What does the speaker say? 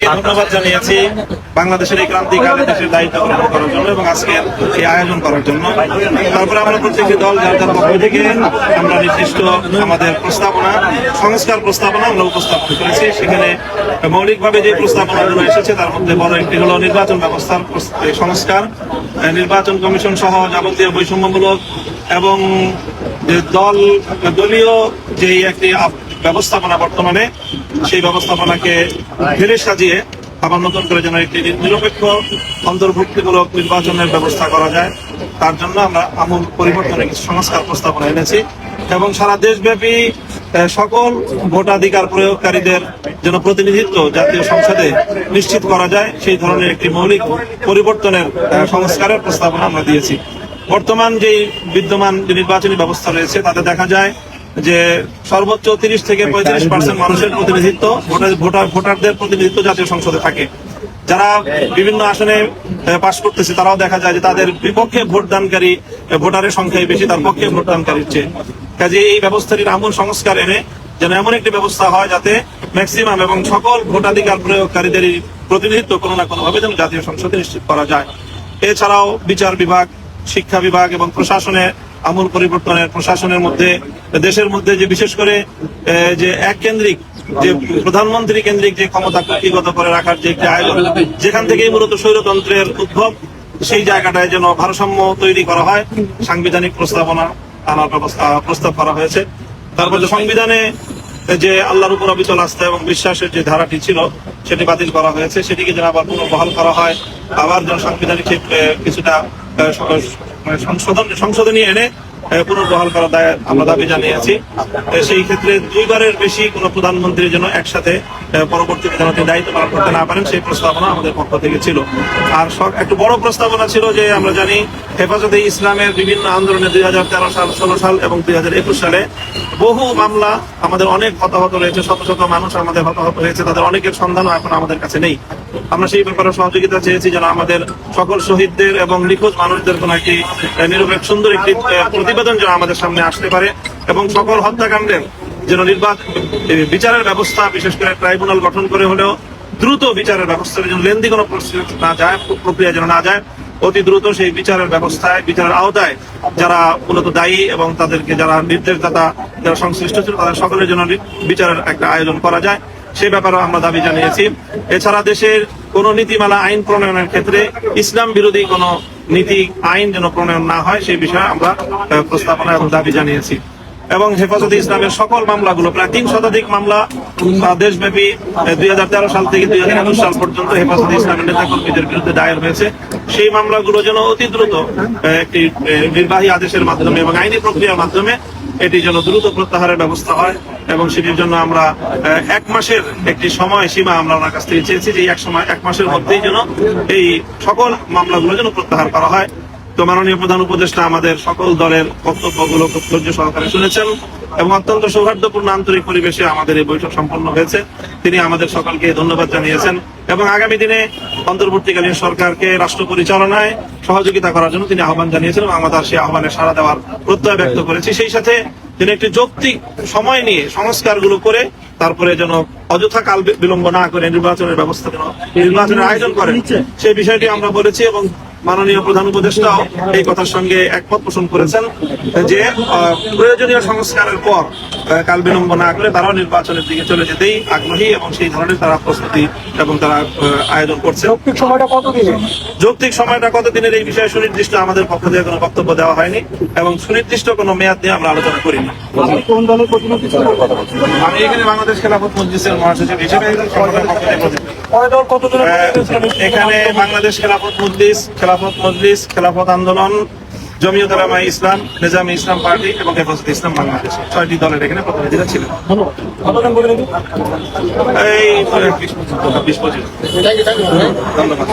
ধন্যবাদ জানিয়েছি। বাংলাদেশের এই ক্রান্তিকালে দেশের দায়িত্ব গ্রহণ করার জন্য এবং আজকে এই আয়োজন করার জন্য। তারপরে আমরা প্রত্যেকটি দল, যার যার পক্ষ থেকে আমরা নির্দিষ্ট আমাদের প্রস্তাবনা, সংস্কার প্রস্তাবনা আমরা উপস্থাপন করেছি। সেখানে মৌলিকভাবে যে প্রস্তাবনাগুলো এসেছে, তার মধ্যে বড় একটি হলো নির্বাচন ব্যবস্থার সংস্কার, নির্বাচন কমিশন সহ যাবতীয় বৈষম্যমূলক এবং যে দল, দলীয় যে একটি ব্যবস্থাপনা বর্তমানে, সেই ব্যবস্থাপনাকে ফেলে সাজিয়ে আবার নতুন করে যেন একটি নিরপেক্ষ, অন্তর্ভুক্তিমূলক নির্বাচনের ব্যবস্থা করা যায়। তার জন্য আমরা আমূল পরিবর্তনের কিছু সংস্কার প্রস্তাবনা এনেছি এবং সারা দেশব্যাপী সকল ভোটাধিকার প্রয়োগকারীদের যেন প্রতিনিধিত্ব জাতীয় সংসদে নিশ্চিত করা যায়, সেই ধরনের একটি মৌলিক পরিবর্তনের সংস্কারের প্রস্তাবনা আমরা দিয়েছি। বর্তমান যে বিদ্যমান যে নির্বাচনী ব্যবস্থা রয়েছে, তাতে দেখা যায় যে সর্বোচ্চ তিরিশ থেকে পঁয়ত্রিশ পার্সেন্ট মানুষের প্রতিনিধিত্ব, ভোটার ভোটার, ভোটারদের প্রতিনিধিত্ব জাতীয় সংসদে থাকে। যারা বিভিন্ন আসনে পাশ করতেছে, তারাও দেখা যায় যে তাদের বিপক্ষে ভোটদানকারী ভোটারের সংখ্যাই বেশি, তার পক্ষে ভোটদানকারীর চেয়ে। কাজে এই ব্যবস্থাটির আমূল সংস্কার এনে যেন এমন একটি ব্যবস্থা হয় যাতে ম্যাক্সিমাম এবং সকল ভোটাধিকার প্রয়োগকারীদের প্রতিনিধিত্ব কোনো না কোনোভাবে যেন জাতীয় সংসদে নিশ্চিত করা যায়। এছাড়াও বিচার বিভাগ শিক্ষা বিভাগ এবং প্রশাসনে আমূল পরিবর্তনের, প্রশাসনের মধ্যে, দেশের মধ্যে যে বিশেষ করে যে এক কেন্দ্রিক, যে প্রধানমন্ত্রী কেন্দ্রিক যে ক্ষমতা কর্তৃগত করে রাখার যে একটি আয়োজন, যেখান থেকেই মূলত স্বৈরতন্ত্রের উদ্ভব, সেই জায়গাটায় যেন ভারসাম্য তৈরি করা হয়। সাংবিধানিক প্রস্তাবনা, আনার ব্যবস্থা প্রস্তাব করা হয়েছে। তারপর সংবিধানে যে আল্লাহর উপর অবিচল আস্থা এবং বিশ্বাসের যে ধারাটি ছিল, সেটি বাতিল করা হয়েছে। সেটিকে যেন আবার পুনর্বহাল করা হয়, আবার যেন সাংবিধানিক কিছুটা মানে সংশোধন, সংশোধনী এনে পুনর্বহাল করার দায় আমরা দাবি জানিয়েছি। সেই ক্ষেত্রে দুইবারের বেশি কোনো প্রধানমন্ত্রী যেন একসাথে পরবর্তীতে যেন দায়িত্ব পালন করতে না পারেন, সেই প্রস্তাবনা আমাদের পক্ষ থেকে ছিল। আর একটু বড় প্রস্তাবনা ছিল যে আমরা জানি, হেফাজতে ইসলামের বিভিন্ন আন্দোলনে দুই হাজার তেরো সাল, ষোলো সাল এবং দুই হাজার একুশ সালে বহু মামলা আমাদের অনেক হতাহত রয়েছে, শত শত মানুষ আমাদের হতাহত হয়েছে, তাদের অনেকের সন্ধানও এখন আমাদের কাছে নেই। আমরা সেই ব্যাপারে সহযোগিতা চেয়েছি যেন আমাদের সকল শহীদদের এবং নিখোঁজ মানুষদের কোনো একটি নিরপেক্ষ, সুন্দর একটি প্রতিবেদন যেন আমাদের সামনে আসতে পারে এবং সকল হত্যাকাণ্ডের যেন নির্বাচন বিচারের ব্যবস্থা, বিশেষ করে ট্রাইব্যুনাল গঠন করে হলেও দ্রুত বিচারের ব্যবস্থা যেন লেন্দি কোনো না যায়, প্রক্রিয়া যেন না যায়। অতি দ্রুত সেই বিচারের ব্যবস্থায়, বিচারের আওতায় যারা মূলত দায়ী এবং তাদেরকে যারা নির্দেশদাতা, যারা সংশ্লিষ্ট ছিল, তাদের সকলের জন্য বিচারের একটা আয়োজন করা যায়। সে ব্যাপারে আমরা দাবি জানিয়েছি। এছাড়া দেশের কোন নীতিমালা, আইন প্রণয়নের ক্ষেত্রে ইসলাম বিরোধী কোন নীতি, আইন যেন প্রণয়ন না হয়, সেই বিষয়ে আমরা প্রস্তাবনা এবং দাবি জানিয়েছি। এবং হেফাজতে ইসলামের সকল মামলাগুলো, প্রায় তিন শতাধিক মামলা দেশব্যাপী দুই হাজার তেরো সাল থেকে দুই হাজার একুশ সাল পর্যন্ত হেফাজতে ইসলামের নেতাকর্মীদের বিরুদ্ধে দায়ের হয়েছে। সেই মামলাগুলো যেন অতি দ্রুত একটি নির্বাহী আদেশের মাধ্যমে এবং আইনি প্রক্রিয়ার মাধ্যমে এটি যেন দ্রুত প্রত্যাহারের ব্যবস্থা হয় এবং সেটির জন্য আমরা এক মাসের একটি সময় সীমা আমরা ওনার কাছ থেকে চেয়েছি যে এক সময়, এক মাসের মধ্যেই যেন এই সকল মামলাগুলো যেন প্রত্যাহার করা হয়। মাননীয় প্রধান উপদেষ্টা আমাদের সকল দলের বক্তব্যগুলো খুব ধৈর্য সহকারে শুনেছেন এবং অত্যন্ত সৌহার্দ্যপূর্ণ আন্তরিক পরিবেশে আমাদের এই বৈঠক সম্পন্ন হয়েছে। তিনি আমাদের সকলকে ধন্যবাদ জানিয়েছেন এবং আগামী দিনে অন্তর্বর্তীকালীন সরকারকে রাষ্ট্র পরিচালনায় সহযোগিতা করার জন্য তিনি আহ্বান জানিয়েছেন এবং আমরা সেই আহ্বানে সাড়া দেওয়ার প্রত্যয় ব্যক্ত করেছি। সেই সাথে তিনি একটি যৌক্তিক সময় নিয়ে সংস্কারগুলো করে তারপরে যেন অযথা কাল বিলম্ব না করে নির্বাচনের ব্যবস্থা নির্বাচনের আয়োজন করেন, সেই বিষয়টি আমরা বলেছি এবং মাননীয় প্রধান উপদেষ্টাও এই কথার সঙ্গে একমত পোষণ করেছেন যে প্রয়োজনীয় সংস্কারের পর কাল বিলম্ব না করে তারাও নির্বাচনের দিকে চলে যেতেই আগ্রহী এবং সেই ধরনের তারা প্রস্তুতি এবং তারা আয়োজন করছে যৌক্তিক সময়টা কতদিনের? যৌক্তিক সময়টা কতদিনের এই বিষয়ে সুনির্দিষ্ট আমাদের পক্ষ থেকে কোনো বক্তব্য দেওয়া হয়নি এবং সুনির্দিষ্ট কোনো মেয়াদ নিয়ে আমরা আলোচনা করিনি। কোন দলের প্রতিনিধি আমি এখানে বাংলাদেশ খেলাফত মজলিসের মহাসচিব হিসেবে? এখানে বাংলাদেশ খেলাফত মজলিস খেলাফত মজলিস, খেলাফত আন্দোলন, জমিয়ত আলামা ইসলাম, নিজামী ইসলাম পার্টি এবং হেফাজত ইসলাম বাংলাদেশ ছয়টি দলের এখানে প্রতিনিধিরা ছিলেন। এই বিশ পঁচিশ। ধন্যবাদ।